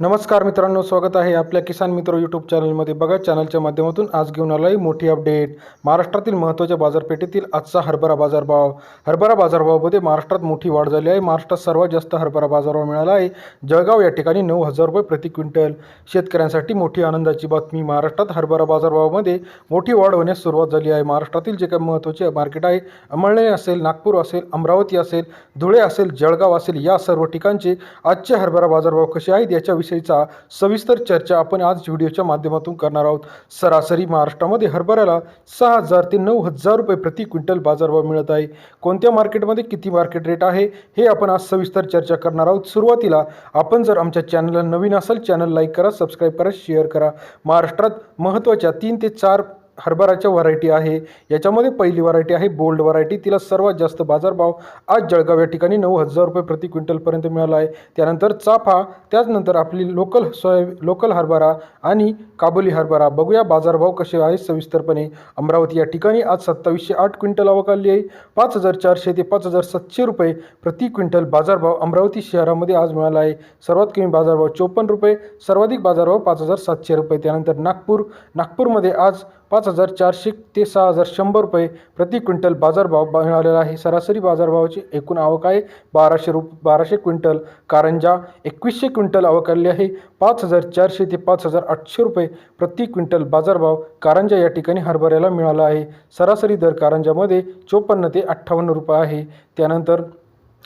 नमस्कार मित्रांनो स्वागत आहे आपल्या किसान मित्र यूट्यूब चॅनलमध्ये बघा चॅनलच्या माध्यमातून आज घेऊन आलाय आहे मोठी अपडेट महाराष्ट्रातील महत्त्वाच्या बाजारपेठेतील आजचा हरभरा बाजारभाव. हरभरा बाजारभावामध्ये महाराष्ट्रात मोठी वाढ झाली आहे. महाराष्ट्रात सर्वात जास्त हरभरा बाजारभाव मिळाला आहे. जळगाव या ठिकाणी नऊ हजार रुपये प्रति क्विंटल. शेतकऱ्यांसाठी मोठी आनंदाची बातमी. महाराष्ट्रात हरभरा बाजारभावामध्ये मोठी वाढ होण्यास सुरुवात झाली आहे. महाराष्ट्रातील जे काही महत्त्वाचे मार्केट आहे अमळणे असेल नागपूर असेल अमरावती असेल धुळे असेल जळगाव असेल या सर्व ठिकाणचे आजचे हरभरा बाजारभाव कसे आहेत याविषयीचा सविस्तर चर्चा आपण आज व्हिडिओच्या माध्यमातून करणार आहोत. सरासरी महाराष्ट्रामध्ये हरभऱ्याला सहा हजार ते नऊ हजार रुपये प्रति क्विंटल बाजारभाव मिळत आहे. कोणत्या मार्केटमध्ये किती मार्केट रेट आहे हे आपण आज सविस्तर चर्चा करणार आहोत. सुरुवातीला आपण जर आमच्या चॅनलला नवीन असाल चॅनल लाईक करा सबस्क्राईब करा शेअर करा. महाराष्ट्रात महत्त्वाच्या तीन ते चार हरभराच्या व्हरायटी आहे. याच्यामध्ये पहिली व्हरायटी आहे बोल्ड व्हरायटी तिला सर्वात जास्त बाजारभाव आज जळगाव या ठिकाणी नऊ हजार रुपये प्रति क्विंटलपर्यंत मिळाला आहे. त्यानंतर चाफा त्याचनंतर आपली लोकल सोया लोकल हरभरा आणि काबुली हरभरा. बघूया बाजारभाव कसे आहे सविस्तरपणे. अमरावती या ठिकाणी आज सत्तावीसशे आठ क्विंटल आवक आली आहे. पाच हजार चारशे ते पाच हजार सातशे रुपये प्रति क्विंटल बाजारभाव अमरावती शहरामध्ये आज मिळाला आहे. सर्वात कमी बाजारभाव चोपन्न रुपये सर्वाधिक बाजारभाव पाच हजार सातशे रुपये. त्यानंतर नागपूर नागपूरमध्ये आज पाच हजार चारशे ते सहा हजार शंभर रुपये प्रति क्विंटल बाजारभाव मिळालेला आहे. सरासरी बाजारभावाची एकूण आवक आहे. बाराशे रुप बाराशे क्विंटल कारंजा एकवीसशे क्विंटल आवक आलेली आहे. पाच हजार चारशे ते पाच हजार आठशे रुपये प्रति क्विंटल बाजारभाव कारंजा या ठिकाणी हरभऱ्याला मिळाला आहे. सरासरी दर कारंजामध्ये चोपन्न ते अठ्ठावन्न रुपये आहे. त्यानंतर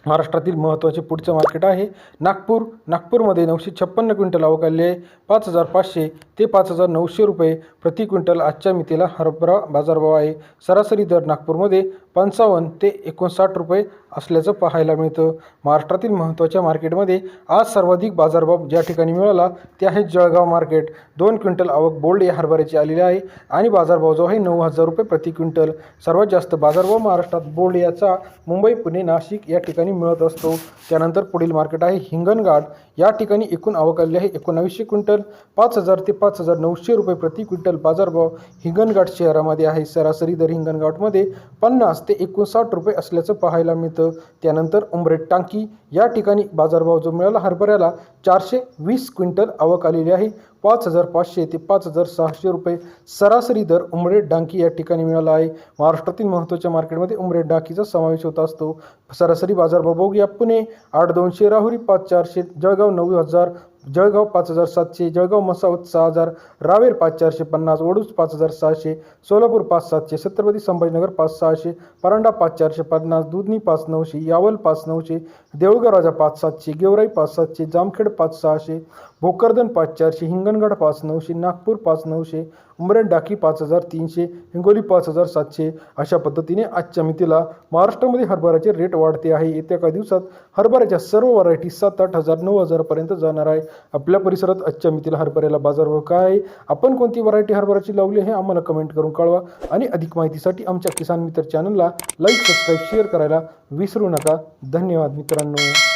महाराष्ट्रातील महत्त्वाचे पुढचं मार्केट आहे. नागपूर नागपूरमध्ये नऊशे छप्पन्न क्विंटल आवक आहे. पाच हजार पाचशे ते पाच हजार नऊशे रुपये प्रति क्विंटल आजच्या मितीला हरभरा बाजारभाव आहे. सरासरी दर नागपूरमध्ये पंचावन्न ते एकोणसाठ रुपये असल्याचं पाहायला मिळतं. महाराष्ट्रातील महत्त्वाच्या मार्केटमध्ये आज सर्वाधिक बाजारभाव ज्या ठिकाणी मिळाला ते आहे जळगाव मार्केट. दोन क्विंटल आवक बोल्ड या हरभऱ्याची आलेली आहे आणि बाजारभाव जो आहे नऊ हजार रुपये प्रति क्विंटल. सर्वात जास्त बाजारभाव महाराष्ट्रात बोल्ड याचा मुंबई पुणे नाशिक या ठिकाणी मिळत असतो. त्यानंतर पुढील मार्केट आहे हिंगणघाट. या ठिकाणी एकूण आवक आलेली आहे एकोणावीसशे क्विंटल. पाच हजार ते पाच हजार नऊशे रुपये प्रति क्विंटल बाजारभाव हिंगणघाट शहरामध्ये आहे. सरासरी दर हिंगणघाटमध्ये पन्नास ते एकोणसाठ रुपये असल्याचं पाहायला मिळतं. त्यानंतर उमरेट टांकी. या ठिकाणी बाजारभाव जो मिळाला हरभऱ्याला चारशे वीस क्विंटल आवक आलेली आहे. पाच हजार पाचशे ते पाच हजार सहाशे रुपये सरासरी दर उमरेड डांकी या ठिकाणी मिळाला आहे. महाराष्ट्रातील महत्त्वाच्या मार्केटमध्ये उमरेड डाकीचा समावेश होत असतो. सरासरी बाजारभाव बघूया पुणे आठ दोनशे राहुरी पाच चारशे जळगाव नऊ हजार जळगाव पाच हजार सातशे जळगाव मसावत सहा हजार रावेर पाच चारशे पन्नास वडूज पाच हजार सहाशे सोलापूर पाच सातशे छत्रपती संभाजीनगर पाच सहाशे परांडा पाच चारशे पन्नास दुधनी पाच नऊशे यावल पाच नऊशे देऊळगाव राजा पाच सातशे गेवराई पाच सातशे जामखेड पाच सहाशे भोकरदन पाच चारशे हिंगणगड पाच नऊशे नागपूर पाच नऊशे उमरेड डाकी पाच हजार तीनशे हिंगोली पाच हजार सातशे अशा पद्धतीने आजच्या मितीला महाराष्ट्रामध्ये हरभऱ्याचे रेट वाढते आहे. येत्या काही दिवसात हरभऱ्याच्या सर्व व्हरायटी सात आठ हजार नऊ हजारपर्यंत जाणार आहे. आपल्या परिसरात आजच्या मितीला हरभऱ्याला बाजारभाव काय आहे? आपण कोणती व्हरायटी हरभऱ्याची लावली हे आम्हाला कमेंट करून कळवा. आणि अधिक माहितीसाठी आमच्या किसान मित्र चॅनलला लाईक सबस्क्राईब शेअर करायला विसरू नका. धन्यवाद मित्रांनो.